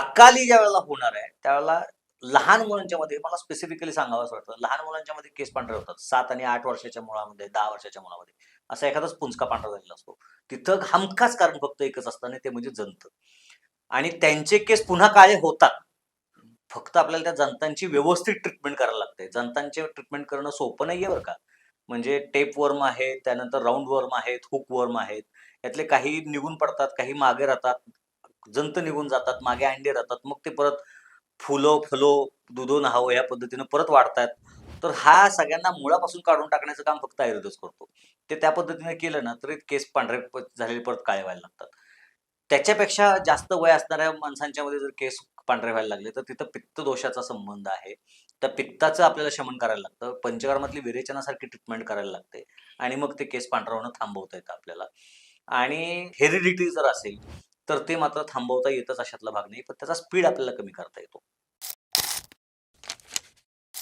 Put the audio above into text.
अकाली ज्या वेळेला होणार आहे त्यावेळेला लहान मुलांच्या मध्ये मला स्पेसिफिकली सांगावं असं वाटतं लहान मुलांच्या मध्ये केस पांढरे होतात. सात आणि आठ वर्षाच्या मुलामध्ये दहा वर्षाच्या मुलामध्ये. असा एखादाच पुंचका पांढरा झालेला असतो. तिथं हमखास कारण फक्त एकच असतं आणि ते म्हणजे जंत. आणि त्यांचे केस पुन्हा काळे होतात. फक्त आपल्याला त्या जंतांची व्यवस्थित ट्रीटमेंट करायला लागते. जंतांचे ट्रीटमेंट करणं सोपं नाहीये बरं का. म्हणजे टेप वर्म आहेत त्यानंतर राऊंड वर्म आहेत हुक वर्म आहेत. यातले काही निघून पडतात काही मागे राहतात. जंत निघून जातात मागे अंडे राहतात मग ते परत फुलं फलो दुधो नहावं या पद्धतीनं परत वाढतात तर हा सगळ्यांना मुळापासून काढून टाकण्याचं काम फक्त आयुर्वेदच करतो. ते त्या पद्धतीने केलं ना तरी केस पांढरे झालेले परत काळे व्हायला लागतात. त्याच्यापेक्षा जास्त वय असणाऱ्या माणसांच्या मध्ये जर केस पांढरे व्हायला लागले तर तिथं पित्त दोषाचा संबंध आहे. त्या पित्ताचं आपल्याला शमन करायला लागतं. पंचकर्मातली विरेचनासारखी ट्रीटमेंट करायला लागते. आणि मग ते केस पांढरा होणं थांबवता येतं आपल्याला. आणि हेरिडिटी जर असेल तर ते मात्र थांबवता येतच अशातला भाग नाही पण त्याचा स्पीड आपल्याला कमी करता येतो.